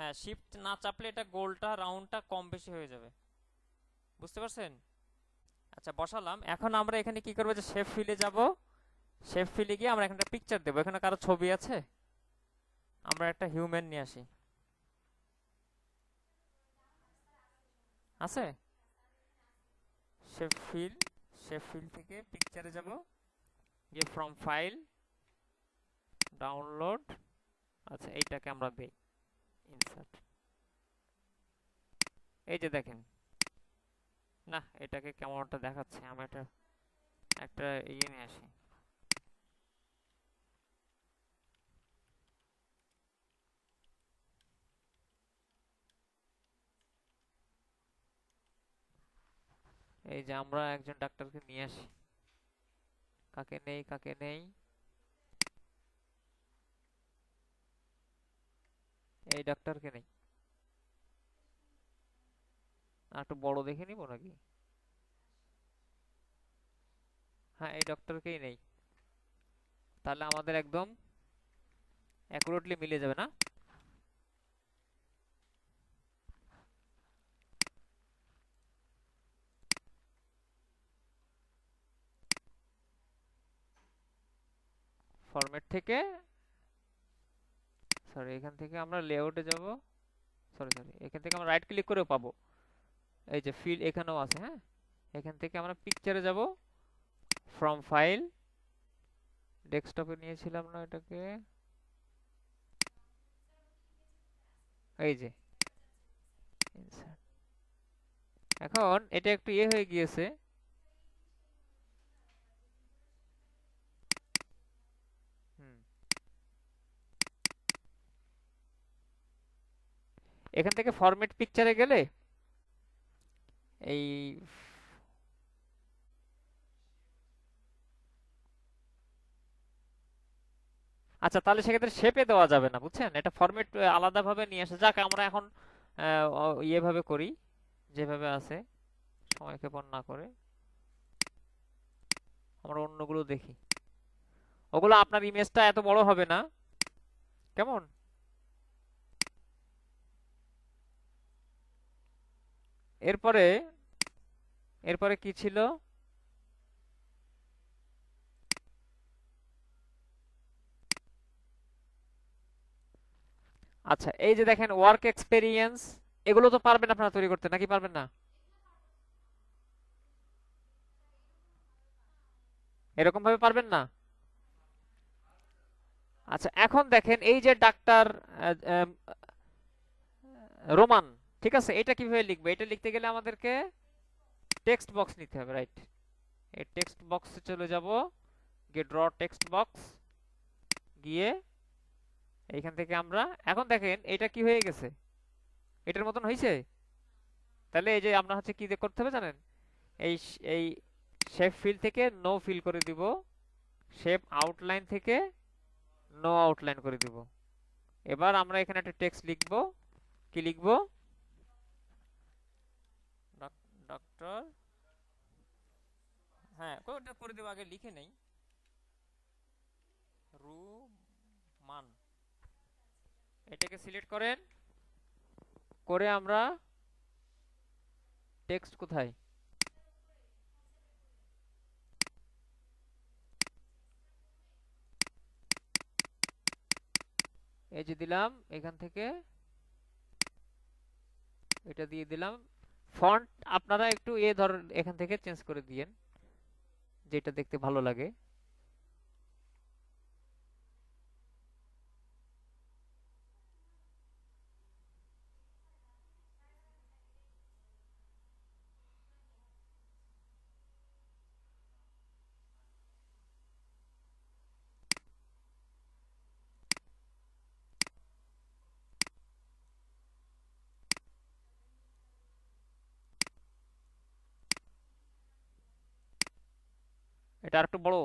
হ্যাঁ শিফট না চাপলে এটা গোলটা রাউন্ডটা কম বেশি হয়ে যাবে। বুঝতে পারছেন? আচ্ছা বসালাম। এখন আমরা এখানে কি করব যে শেপ ফিলে যাব। শেপ ফিলে গিয়ে আমরা এখানে পিকচার দেবো। এখানে কারও ছবি আছে? আমরা একটা হিউম্যান নিয়ে আসি। আছে? শেপ ফিল শেপ ফিল থেকে পিকচারে যাব। গিয়ে ফ্রম ফাইল ডাউনলোড আচ্ছা এইটাকে আমরা দেই। ইনসার্ট এই যে দেখেন। না, এটাকে কেমন একটা দেখাচ্ছে আমি একটা একটা ইয়ে নিয়ে আসি। এই যে আমরা একজন ডাক্তারকে নিয়ে আসি। কাকে নেই কাকে নেই? এই ডাক্তারকে নেই। একটু বড় দেখে নিব নাকি? হ্যাঁ এই ডক্টরকেই নেই। তাহলে আমাদের একদম অ্যাকুরেটলি মিলে যাবে না? ফরম্যাট থেকে সরি এখান থেকে আমরা লেআউটে যাব। সরি সরি এখান থেকে আমরা রাইট ক্লিক করেও পাবো। এই যে ফিল এখানেও আছে হ্যাঁ? এখান থেকে আমরা পিকচারে যাব। ফ্রম ফাইল ডেস্কটপে নিয়েছিলাম না এটাকে। এই যে এখন এটা একটু ইয়ে হয়ে গিয়েছে। এখান থেকে ফরম্যাট পিকচারে গেলে এই আচ্ছা তাহলে সেক্ষেত্রে শেপে দেওয়া যাবে না, বুঝছেন? এটা ফরম্যাট আলাদাভাবে নিয়ে আসে। যাক, আমরা এখন ইয়েভাবে করি, যেভাবে আছে সময় ক্ষেপণ না করে। আমরা অন্যগুলো দেখি। ওগুলো আপনার ইমেজটা এত বড় হবে না। কেমন? এরপরে এরপরে কি ছিল? আচ্ছা এই যে দেখেন ওয়ার্ক এক্সপেরিয়েন্স এগুলো তো পারবেন আপনারা তৈরি করতে, নাকি পারবেন না? এরকম ভাবে পারবেন না? আচ্ছা এখন দেখেন, এই যে ডাক্তার রোমান ঠিক আছে, এটা কীভাবে লিখবে? এটা লিখতে গেলে আমাদেরকে টেক্সট বক্স নিতে হবে রাইট এই টেক্সট বক্সে চলে যাব, গিয়ে ড্র টেক্সট বক্স গিয়ে এইখান থেকে আমরা, এখন দেখেন এটা কি হয়ে গেছে? এটার মতন হয়েছে তাহলে এই যে আমরা হচ্ছে কি করতে হবে জানেন? এই এই শেপ ফিল থেকে নো ফিল করে দিব শেপ আউটলাইন থেকে নো আউটলাইন করে দিব। এবার আমরা এখানে একটা টেক্সট লিখব, কি লিখব? ডক্টর হ্যাঁ ওটা করে দেবো, আগে লিখে নেই। রুমান। এটাকে সিলেক্ট করেন। করে আমরা টেক্সট কোথায়? এই যে দিলাম, এখান থেকে। এটা দিয়ে দিলাম। ফন্ট আপনারা একটু এ ধর এখান থেকে চেঞ্জ করে দিয়েন যেটা দেখতে ভালো লাগে। এটা আরেকটু বড়।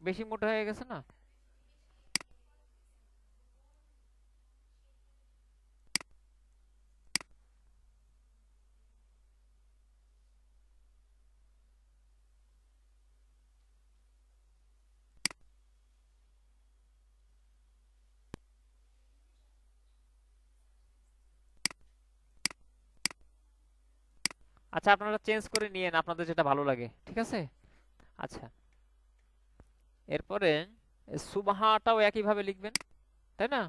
বেশি মোটা হয়ে গেছে না? আচ্ছা আপনারা চেঞ্জ করে নিয়েন, আপনাদের যেটা ভালো লাগে, ঠিক আছে? আচ্ছা। এরপরে সুবহাটাও একইভাবে লিখবেন, তাই না?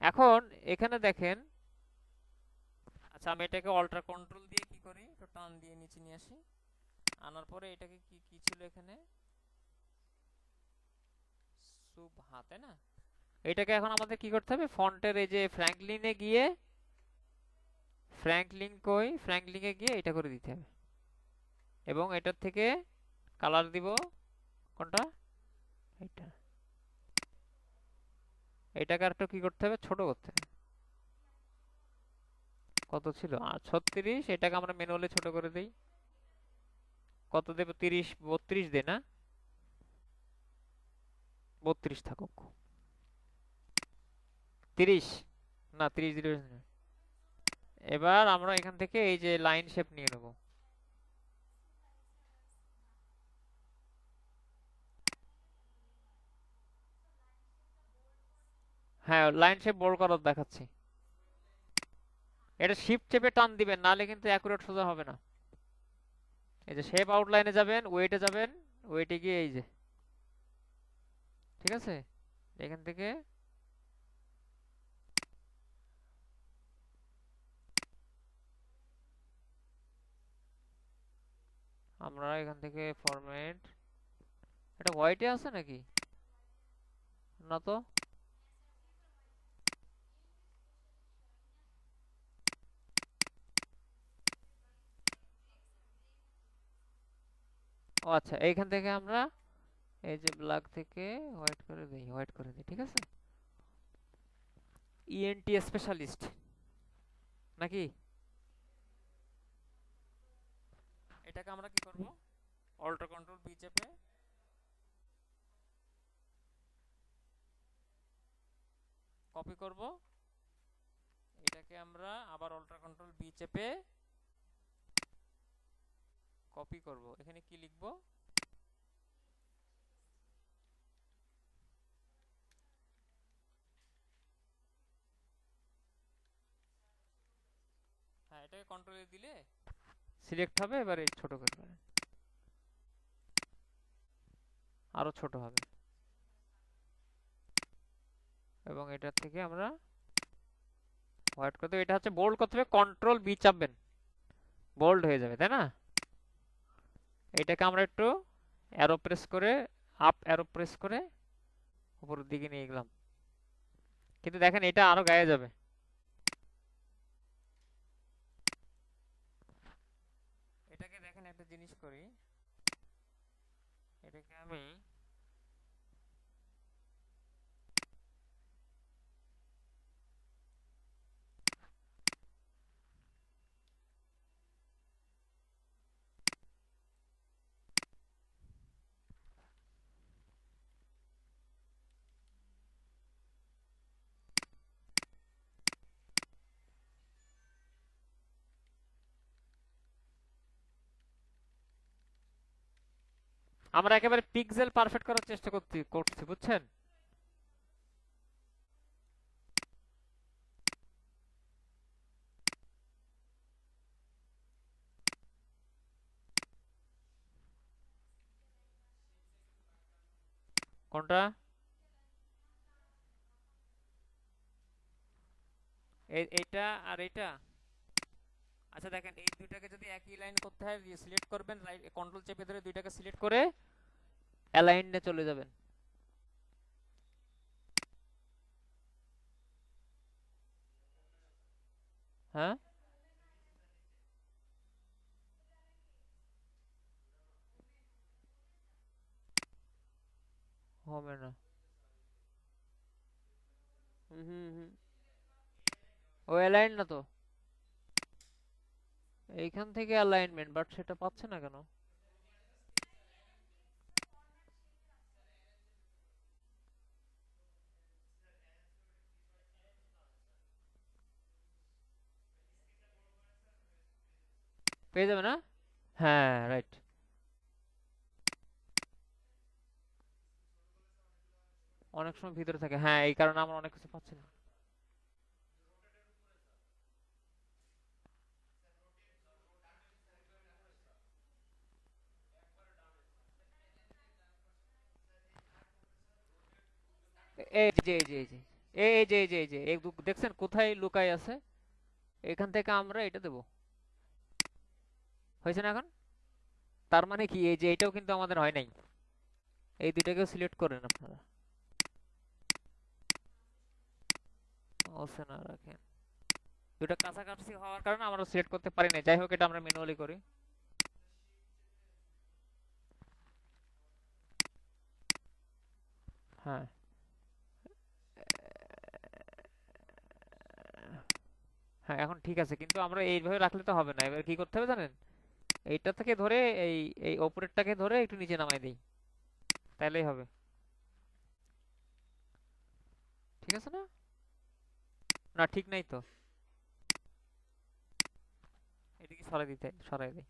এখন এখানে দেখেন আচ্ছা আমি এটাকে অল্ট্রা কন্ট্রোল দিয়ে কি করি? একটু টান দিয়ে নিচে নিয়ে আসি। আনার পরে এটাকে কি কি ছিল এখানে? সুবহা, তাই না? এটাকে এখন আমাদের কি করতে হবে? ফন্টের এই যে ফ্র্যাঙ্কলিনে গিয়ে ফ্র্যাঙ্কলিন কই? ফ্র্যাঙ্কলিনে গিয়ে এটা করে দিতে হবে। এবং এটার থেকে কালার দিব কোনটা? এটা এটাকে আর একটু কি করতে হবে? ছোট করতে হবে। কত ছিল? ছত্রিশ। এটাকে আমরা ম্যানুয়ালি ছোট করে দেই। কত দেব? তিরিশ, বত্রিশ দে না? বত্রিশ থাকুক। তিরিশ। না, তিরিশ দিলে এবার আমরা এখান থেকে এই যে লাইন শেপ নিয়ে নেব। হ্যাঁ লাইন শেপ বোল্ড করার দেখাচ্ছি। এটা শিফট চেপে টান দিবেন নালে কিন্তু অ্যাকুরেট সোজা হবে না। এই যে শেপ আউটলাইনে যাবেন ওয়েটে যাবেন ওয়েটে গিয়ে এই যে। ঠিক আছে? এখান থেকে আমরা এখান থেকে ফরম্যাট এটা হোয়াইটে আছে নাকি? না তো? ও আচ্ছা এইখান থেকে আমরা এই যে ব্ল্যাক থেকে হোয়াইট করে দিই হোয়াইট করে দিই, ঠিক আছে? ইএনটি স্পেশালিস্ট নাকি? এটাকে আমরা কি করব? অল্টার কন্ট্রোল বি চেপে কপি করব। এটাকে আমরা আবার অল্টার কন্ট্রোল বি চেপে কপি করব। এখানে কি লিখব? হ্যাঁ এটাকে কন্ট্রোলে দিলে সিলেক্ট হবে, এবারে ছোট করে পারেন আরও ছোট হবে। এবং এটার থেকে আমরা হোয়াইট করতে এটা হচ্ছে বোল্ড করতে হবে কন্ট্রোল বি চাপবেন। বোল্ড হয়ে যাবে, তাই না? এটাকে আমরা একটু অ্যারো প্রেস করে আপ অ্যারো প্রেস করে উপরের দিকে নিয়ে গেলাম। কিন্তু দেখেন এটা আরও গায়ে যাবে এটাকে দেখেন একটা জিনিস করি। এটাকে আমি আমরা একেবারে পিক্সেল পারফেক্ট করার চেষ্টা করছি করছি বুঝছেন? কোনটা? এইটা আর এইটা? আচ্ছা দেখেন, এই দুইটাকে যদি একই লাইন করতে হয় সিলেক্ট করবেন কন্ট্রোল চেপে ধরে দুইটাকে সিলেক্ট করে অ্যালাইনে চলে যাবেন। হ্যাঁ? হবে না। হুম হুম হুম। ও অ্যালাইন না তো? এইখান থেকে অ্যালাইনমেন্ট বাট সেটা পাচ্ছে না কেন? পেয়ে যাবে না? হ্যাঁ রাইট অনেক সময় ভিতরে থাকে। হ্যাঁ এই কারণে আমরা অনেক কিছু পাচ্ছি না। এই যে, এই এই যে দেখছেন কোথায় লুকায় আছে? এখান থেকে আমরা এটা দেব। হয়েছে না এখন? তার মানে কি, এই যে এটাও কিন্তু আমাদের হয় নাই। এই দুইটাকেও সিলেক্ট করেন আপনারা। অপশন রাখেন। দুটো কাছাকাছি হওয়ার কারণে আমরা সিলেক্ট করতে পারি না যাই হোক, এটা আমরা ম্যানুয়ালি করি। হ্যাঁ। হ্যাঁ এখন ঠিক আছে। কিন্তু আমরা এইভাবে রাখলে তো হবে না। এবার কি করতে হবে জানেন? এইটা থেকে ধরে এই এই ওপরেরটাকে ধরে একটু নিচে নামাই দিই। তাহলেই হবে। ঠিক আছে না? না, ঠিক নাই তো। এদিকে সরাই দিতে, সরাই দিই।